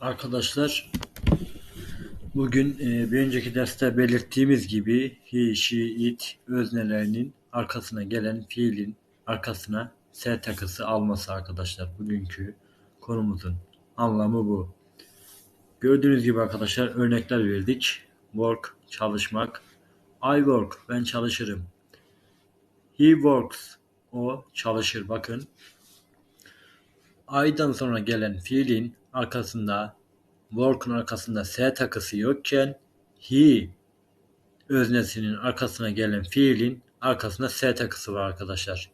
Arkadaşlar bugün e, bir önceki derste belirttiğimiz gibi he, she, it öznelerinin arkasına gelen fiilin arkasına s takısı alması arkadaşlar. Bugünkü konumuzun anlamı bu. Gördüğünüz gibi arkadaşlar örnekler verdik. Work çalışmak. I work ben çalışırım. He works o çalışır bakın. I'dan sonra gelen fiilin arkasında work'un arkasında s takısı yokken he öznesinin arkasına gelen fiilin arkasında s takısı var arkadaşlar.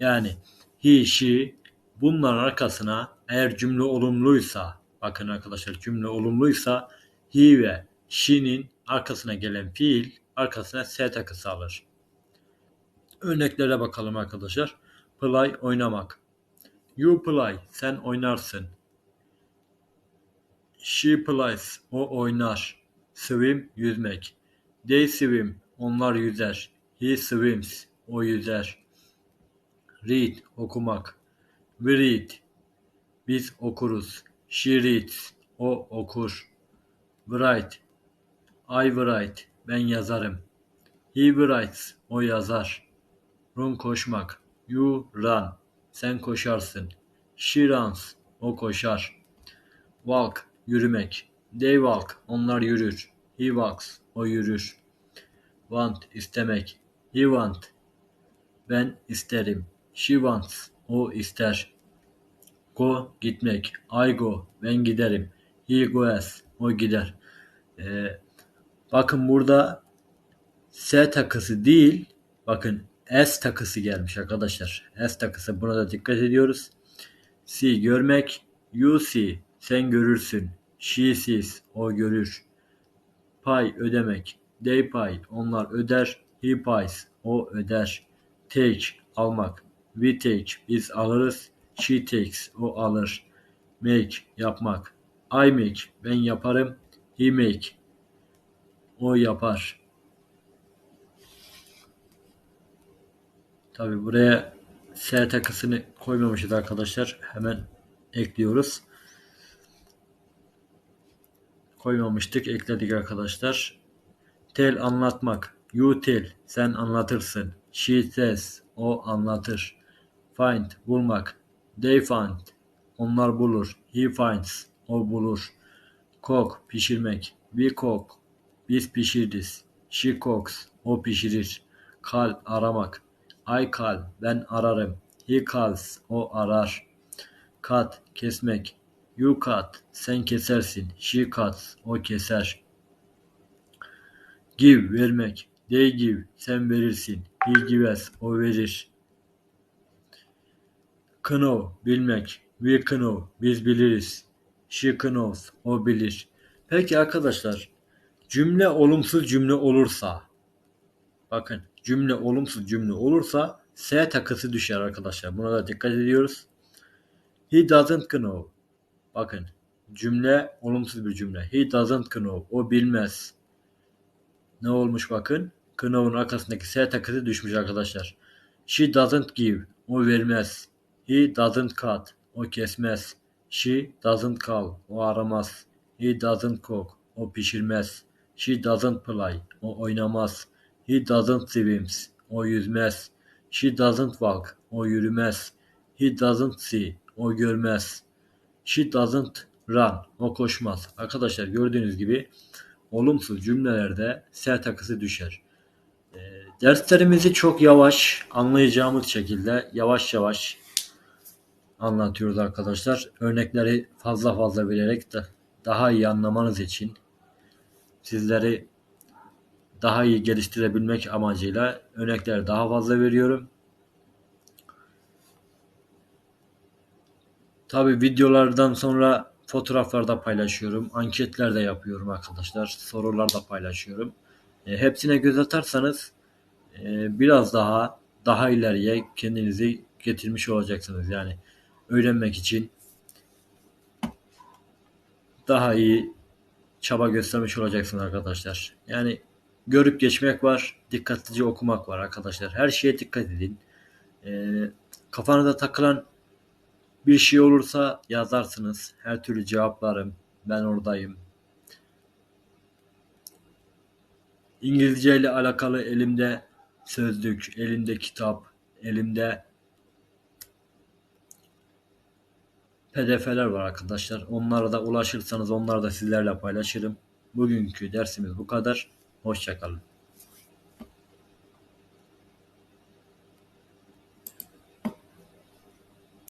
Yani he, she bunların arkasına eğer cümle olumluysa bakın arkadaşlar cümle olumluysa he ve she'nin arkasına gelen fiil arkasına s takısı alır. Örneklere bakalım arkadaşlar. Play oynamak. You play sen oynarsın. She plays o oynar. Swim yüzmek. They swim onlar yüzer. He swims o yüzer. Read okumak. We read biz okuruz. She reads o okur. Write I write ben yazarım. He writes o yazar. Run koşmak. You run sen koşarsın. She runs o koşar. Walk yürümek. They walk onlar yürür. He walks o yürür. Want istemek. He want ben isterim. She wants o ister. Go gitmek. I go ben giderim. He goes o gider. Ee, bakın burada S takısı değil bakın S takısı gelmiş arkadaşlar. S takısı buna da dikkat ediyoruz. See görmek. You see sen görürsün. She sees o görür. Pay ödemek. They pay onlar öder. He pays o öder. Take almak. We take biz alırız. She takes o alır. Make yapmak. I make ben yaparım. He make o yapar. Tabi buraya S takısını koymamışız arkadaşlar. Hemen ekliyoruz. Koymamıştık. Ekledik arkadaşlar. Tell anlatmak. You tell. Sen anlatırsın. She says. O anlatır. Find. Bulmak. They find. Onlar bulur. He finds. O bulur. Cook. Pişirmek. We cook. Biz pişiririz. She cooks. O pişirir. Call. Aramak. I call. Ben ararım. He calls. O arar. Cut. Kesmek. You cut. Sen kesersin. She cuts. O keser. Give. Vermek. They give. Sen verirsin. He gives. O verir. Know. Bilmek. We know. Biz biliriz. She knows. O bilir. Peki arkadaşlar cümle olumsuz cümle olursa bakın cümle olumsuz cümle olursa S takısı düşer arkadaşlar. Buna da dikkat ediyoruz. He doesn't know. Bakın cümle olumsuz bir cümle. He doesn't know. O bilmez. Ne olmuş bakın. Know'un arkasındaki S takısı düşmüş arkadaşlar. She doesn't give. O vermez. He doesn't cut. O kesmez. She doesn't call. O aramaz. He doesn't cook. O pişirmez. She doesn't play. O oynamaz. He doesn't swims. O yüzmez. She doesn't walk. O yürümez. He doesn't see. O görmez. She doesn't run. O koşmaz. Arkadaşlar gördüğünüz gibi olumsuz cümlelerde S takısı düşer. E, derslerimizi çok yavaş anlayacağımız şekilde yavaş yavaş anlatıyoruz arkadaşlar. Örnekleri fazla fazla vererek de daha iyi anlamanız için sizleri daha iyi geliştirebilmek amacıyla örnekleri daha fazla veriyorum. Tabi videolardan sonra fotoğraflar da paylaşıyorum. Anketler de yapıyorum arkadaşlar. Sorular da paylaşıyorum. E, hepsine göz atarsanız e, biraz daha daha ileriye kendinizi getirmiş olacaksınız. Yani öğrenmek için daha iyi çaba göstermiş olacaksınız arkadaşlar. Yani görüp geçmek var, dikkatlice okumak var arkadaşlar. Her şeye dikkat edin. E, kafanıza takılan bir şey olursa yazarsınız. Her türlü cevaplarım. Ben oradayım. İngilizce ile alakalı elimde sözlük, elimde kitap, elimde PDF'ler var arkadaşlar. Onlara da ulaşırsanız onları da sizlerle paylaşırım. Bugünkü dersimiz bu kadar. Hoşçakalın.